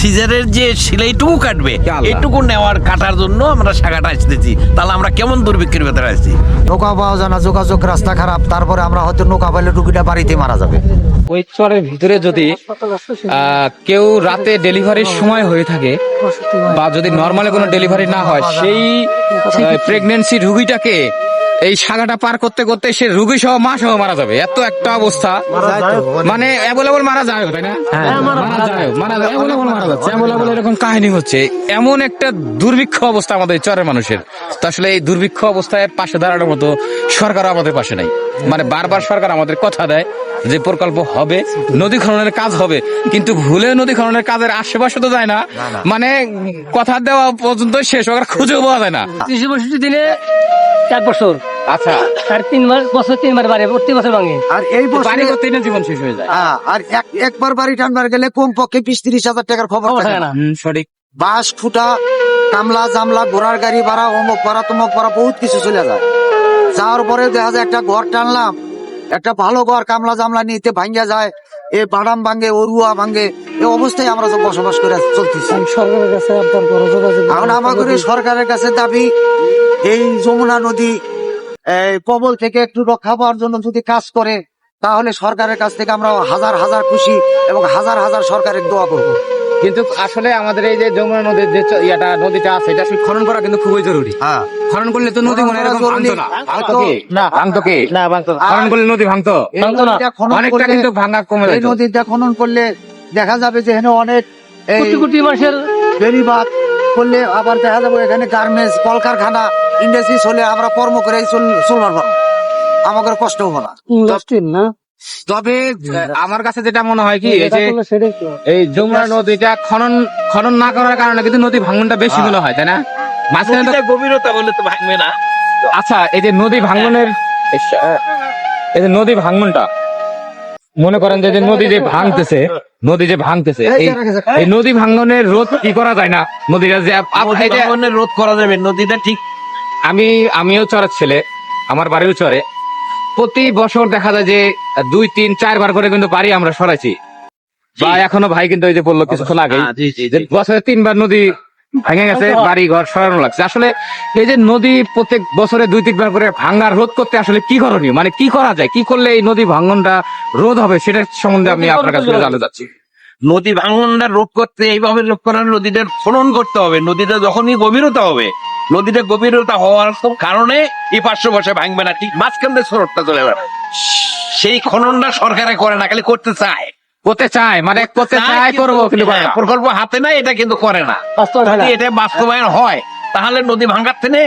সিজারের যে সেলাইটুকু কাটবে এটুকু নেওয়ার কাটার জন্য আমরা শাখাটা আসতেছি। তাহলে আমরা কেমন দুর্ভিক্ষের ভেতরে আসছি নৌকা পাওয়া যায় না যোগাযোগ রাস্তা খারাপ তারপরে আমরা হয়তো নৌকা পাইলে টুকিটা বাড়িতে মারা যাবে। ওই চরের ভিতরে যদি কেউ রাতে ডেলিভারির সময় হয়ে থাকে বা যদি নর্মালি কোনো ডেলিভারি না হয় সেই প্রেগনেন্সি রুগীটাকে এই সাগাটা পার করতে করতে সে রুগী সহ মা সহ মারা যাবে। এত একটা অবস্থা। মানে অ্যাভেলেবল মারা যায় তাই না? মারা যায় মারা যায় অ্যাভেলেবল মারা যাচ্ছে। অ্যাভেলেবল এরকম কাহিনী হচ্ছে এমন একটা দুর্ভিক্ষ অবস্থা আমাদের চরের মানুষের। তো আসলে এই দুর্ভিক্ষ অবস্থায় পাশে দাঁড়ানোর মতো সরকার আমাদের পাশে নাই। মানে বারবার সরকার আমাদের কথা দেয় যে প্রকল্প হবে নদী খননের কাজ হবে কিন্তু ভুলে নদী খননের কাজের আশেপাশে তো যায় না। মানে কথা দেওয়া পর্যন্ত শেষ হওয়ার খুঁজেও পাওয়া যায় না। কৃষি বৈশিষ্ট্য দিনে এক বছর। আচ্ছা। আর তিন বছর তিনবার বাড়ে প্রতি বছর ভাঙে। আর এই পানি বছরে জীবন শেষ হয়ে যায়। হ্যাঁ, আর এক- একবার বাড়ি টানবার গেলে কম পক্ষে বিশ তিরিশ হাজার টাকার খবর থাকে না। সঠিক। বাস ফুটা কামলা জামলা ঘোড়ার গাড়ি ভাড়া অমুক ভাড়া তমুক ভাড়া বহুত কিছু চলে যায়। যাওয়ার পরে দেখা যায় একটা ঘর টানলাম। একটা ভালো ঘর কামলা জামলা নিতে ভাঙ্গা যায়। এ বাদাম ভাঙ্গে অরুয়া ভাঙ্গে এ অবস্থায় আমরা সব বসবাস করে চলতেছি। সরকারের কাছে এখন আমাদের সরকারের কাছে দাবি এই যমুনা নদী এই কবল থেকে একটু রক্ষা পাওয়ার জন্য যদি কাজ করে তাহলে সরকারের কাছ থেকে আমরা হাজার হাজার খুশি এবং হাজার হাজার সরকারের দোয়া করব। কিন্তু আসলে আমাদের এই যে যমুনা নদীর যে ইয়াটা নদীটা আছে এটা খনন করা কিন্তু খুবই জরুরি। হ্যাঁ। খনন করলে তো নদী মনে এরকম ভাঙতো না। ভাঙতো কি? না। ভাঙতো কি? না ভাঙতো খনন করলে নদী ভাঙতো? ভাঙতো না। অনেকটা কিন্তু ভাঙা কমে এই নদীটা খনন করলে দেখা যাবে যে এখানে অনেক এই কোটি কোটি মানুষের বেরিবাদ করলে আবার দেখা যাবে এখানে গার্মেন্টস কলকারখানা ইন্ডাস্ট্রিজ হলে আমরা কর্ম করে চল- চলবার পারব। আমাদের কষ্ট হব না। ইন্ডাস্ট্রি না? তবে আমার কাছে যেটা মনে হয় কি এই যে এই যমুনা নদীটা খনন খনন না করার কারণে কিন্তু নদী ভাঙনটা বেশি মনে হয় তাই না? মাঝখানে তো গভীরতা বলে তো ভাঙবে না। আচ্ছা এই যে নদী ভাঙ্গনের এই যে নদী ভাঙ্গনটা মনে করেন যে নদী যে ভাঙতেছে নদী যে ভাঙতেছে এই নদী ভাঙ্গনের রোধ কি করা যায় না? নদীটা যে ভাঙনের রোধ করা যাবে নদীটা ঠিক আমি আমিও চরের ছেলে আমার বাড়িও চরে। প্রতি বছর দেখা যায় যে দুই তিন চারবার করে কিন্তু বাড়ি আমরা সরাইছি। বা এখনও ভাই কিন্তু ওই যে বলল কিছুক্ষণ আগে হ্যাঁ। বছরে তিনবার নদী ভেঙে গেছে বাড়ি ঘর সরানো লাগছে। আসলে এই যে নদী প্রত্যেক বছরে দুই তিনবার করে ভাঙ্গার রোধ করতে আসলে কি করণীয়? মানে কি করা যায়? কি করলে এই নদী ভাঙ্গনটা রোধ হবে? সেটার সম্বন্ধে আমি আপনার কাছে জানতে চাচ্ছি। নদী ভাঙনটা রোধ করতে এইভাবে রোধ করার নদীটার খনন করতে হবে। নদীটা যখনই গভীরতা হবে নদীটা গভীরতা হওয়ার কারণে এই পার্শ্ব বসে ভাঙবে না। ঠিক মাঝখান দিয়ে স্রোতটা চলে যাবে সেই খননটা সরকারে করে না খালি করতে চায়। করতে চায় মানে করতে চায় করব না। প্রকল্প হাতে নাই এটা কিন্তু করে না। না। এটা বাস্তবায়ন হয় তাহলে নদী ভাঙার থেকে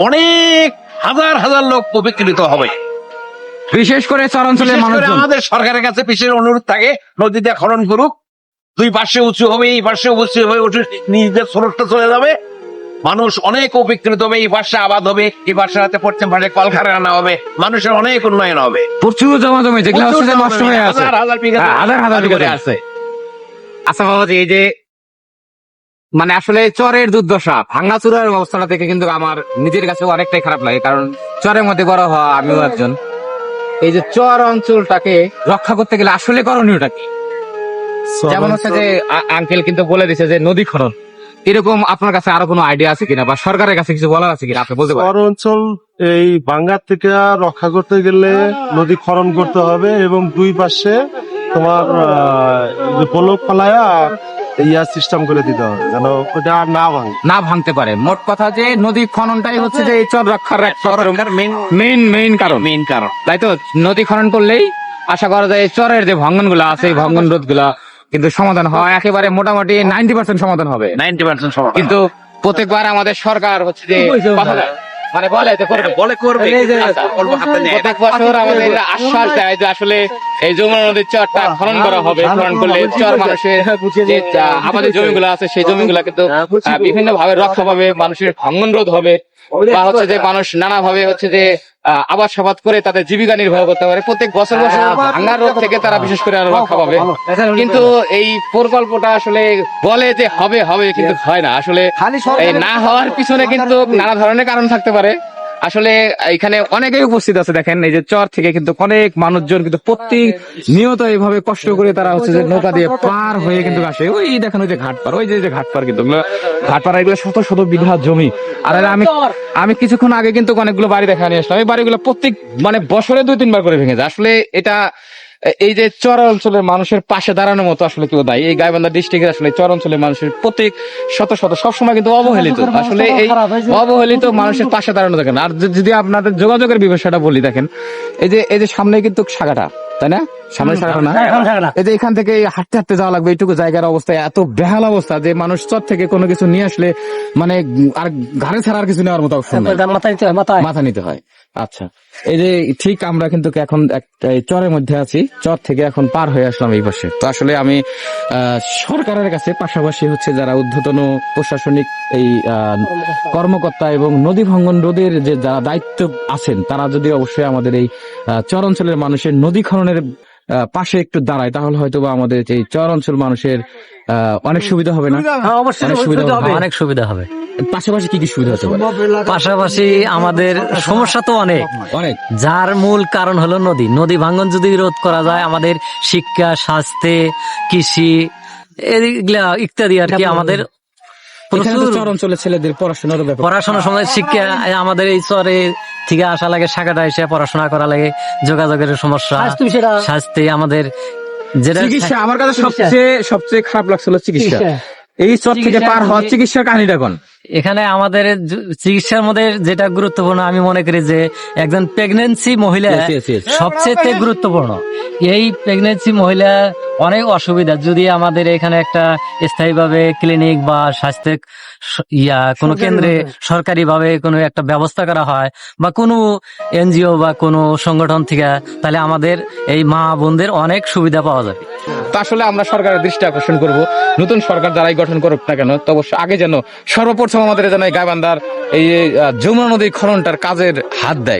অনেক হাজার হাজার লোক উপকৃত হবে। বিশেষ করে চরাঞ্চলের বিশেষ আমাদের সরকারের কাছে বিশেষ অনুরোধ থাকে নদীতে খনন করুক। দুই পাশে উঁচু হবে এই পাশে উঁচু হবে উঁচু নিজেদের স্রোতটা চলে যাবে। মানুষ অনেক উপকৃত হবে এই পাশে আবাদ হবে এই পাশে হাতে পশ্চিম পাশে কলকারখানা হবে মানুষের অনেক উন্নয়ন হবে। প্রচুর জমা জমি যেগুলো যে নষ্ট হয়ে আছে। হাজার হাজার বিঘা আছে। আচ্ছা বাবাজি এই যে মানে আসলে চরের দুর্দশা ভাঙা চুরার অবস্থাটা থেকে কিন্তু আমার নিজের কাছে অনেকটাই খারাপ লাগে কারণ চরের মধ্যে বড় হওয়া আমিও একজন। এই যে চর অঞ্চলটাকে রক্ষা করতে গেলে আসলে করণীয়টা কি? যেমন হচ্ছে যে আঙ্কেল কিন্তু বলে দিছে যে নদী খনন। এরকম আপনার কাছে আরও কোনো আইডিয়া আছে কিনা? বা সরকারের কাছে কিছু বলার আছে কিনা? আপনি বলতে পারেন। শহর অঞ্চল এই বাঙ্গার থেকে রক্ষা করতে গেলে নদী খনন করতে হবে এবং দুই পাশে তোমার পলক ফলায়া ইয়া সিস্টেম করে দিতে হবে যেন ওটা আর না ভাঙে। না ভাঙতে পারে। মোট কথা যে নদী খননটাই হচ্ছে যে এই চর রক্ষার এক সরকার মেন মেইন মেইন কারণ। মেইন কারণ। তাই তো? নদী খনন করলেই আশা করা যায় এই চরের যে ভঙ্গনগুলা আছে এই ভঙ্গন রোধগুলা কিন্তু সমাধান হয় একেবারে মোটামুটি নাইনটি পার্সেন্ট সমাধান হবে। নাইনটি পার্সেন্ট সমাধান কিন্তু প্রত্যেকবার আমাদের সরকার হচ্ছে যে মানে বলে বলে করবে আচ্ছা, অল্প হাতে নেয়। প্রত্যেক বছর আমাদের আশ্বাস দেয় যে আসলে এই যমুনা নদীর চরটা খনন করা হবে। খনন করলে চর মানুষের যে আমাদের জমিগুলো আছে সেই জমিগুলো কিন্তু বিভিন্ন ভাবে রক্ষা পাবে মানুষের ভাঙ্গন রোধ হবে। বা হচ্ছে যে মানুষ নানা ভাবে হচ্ছে যে আবাদ সাবাদ করে তাদের জীবিকা নির্বাহ করতে পারে। প্রত্যেক বছর বছর ভাঙ্গার রোগ থেকে তারা বিশেষ করে আরও রক্ষা পাবে। কিন্তু এই প্রকল্পটা আসলে বলে যে হবে হবে কিন্তু হয়। না। আসলে না হওয়ার পিছনে কিন্তু নানা ধরনের কারণ থাকতে পারে। আসলে এখানে অনেকেই উপস্থিত আছে, দেখেন, এই যে চর থেকে কিন্তু অনেক মানুষজন কিন্তু প্রত্যেক নিয়ত এইভাবে কষ্ট করে তারা হচ্ছে যে নৌকা দিয়ে পার হয়ে কিন্তু আসে। ওই দেখেন, ওই যে ঘাট পার, ওই যে ঘাট পার কিন্তু ঘাট পার এগুলো শত শত বিঘা জমি। আর আমি আমি কিছুক্ষণ আগে কিন্তু অনেকগুলো বাড়ি দেখা নিয়ে আসলাম। এই বাড়িগুলো প্রত্যেক মানে বছরে দুই তিনবার করে ভেঙে যায়। আসলে এটা এই যে চর অঞ্চলের মানুষের পাশে দাঁড়ানোর মতো আসলে কেউ নাই। এই গাইবান্ধা ডিস্ট্রিক্টের আসলে চর অঞ্চলের মানুষের প্রত্যেক শত শত সবসময় কিন্তু অবহেলিত। আসলে এই অবহেলিত মানুষের পাশে দাঁড়ানো থাকে না। আর যদি- যদি আপনাদের যোগাযোগের বিষয়টা বলি দেখেন এই যে এই যে সামনে কিন্তু শাখাটা তাই না? সামনে শাখাটা না। এই যে এখান থেকে হাঁটতে হাঁটতে যাওয়া লাগবে এইটুকু জায়গার অবস্থা এত বেহাল অবস্থা যে মানুষ চর থেকে কোনো কিছু নিয়ে আসলে মানে আর ঘাড়ে ছাড়া আর কিছু নেওয়ার মতো অপশন মাথা নিতে হয়। আচ্ছা। এই যে ঠিক আমরা কিন্তু এখন একটা চরের মধ্যে আছি চর থেকে এখন পার হয়ে আসলাম এই পাশে। তো আসলে আমি আহ, সরকারের কাছে পাশাপাশি হচ্ছে যারা ঊর্ধ্বতন প্রশাসনিক এই কর্মকর্তা এবং নদী ভাঙ্গন রোধের যে যারা দায়িত্ব আছেন তারা যদি অবশ্যই আমাদের এই চর অঞ্চলের মানুষের নদী খননের পাশে একটু দাঁড়ায় তাহলে হয়তো বা আমাদের এই চর অঞ্চল মানুষের অনেক সুবিধা হবে না? হ্যাঁ, অবশ্যই অনেক সুবিধা হবে। অনেক সুবিধা হবে। পাশাপাশি কি কি সুবিধা হতে পারে? পাশাপাশি আমাদের সমস্যা তো অনেক। অনেক। যার মূল কারণ হলো নদী। নদী ভাঙ্গন যদি রোধ করা যায় আমাদের শিক্ষা স্বাস্থ্যে কৃষি এগুলা ইত্যাদি আর কি আমাদের এখানে তো প্রচুর চর অঞ্চলের ছেলেদের পড়াশোনার পড়াশোনার সময় শিক্ষা আমাদের এই চরে থেকে আসা লাগে শাখাটা এসে পড়াশোনা করা লাগে যোগাযোগের সমস্যা স্বাস্থ্য আমাদের যেটা চিকিৎসা আমার কাছে সবচেয়ে সবচেয়ে খারাপ লাগছিল চিকিৎসা। এই চর থেকে পার হওয়ার চিকিৎসার কাহিনীটা কোন এখানে আমাদের চিকিৎসার মধ্যে যেটা গুরুত্বপূর্ণ আমি মনে করি যে একজন প্রেগনেন্সি মহিলা. সবচেয়ে গুরুত্বপূর্ণ এই প্রেগনেন্সি মহিলা অনেক অসুবিধা। যদি আমাদের এখানে একটা স্থায়ীভাবে ক্লিনিক বা স্বাস্থ্য ইয়া কোনো কেন্দ্রে সরকারিভাবে কোনো একটা ব্যবস্থা করা হয় বা কোনো এনজিও বা কোনো সংগঠন থেকে তাহলে আমাদের এই মা বোনদের অনেক সুবিধা পাওয়া যাবে। তা আসলে আমরা সরকারের দৃষ্টি আকর্ষণ করব। নতুন সরকার যারাই গঠন করুক না কেন তো অবশ্য আগে যেন সর্বপ্রথম আমাদের যেন এই গাইবান্ধার এই যমুনা নদী খননটার কাজের হাত দেয়।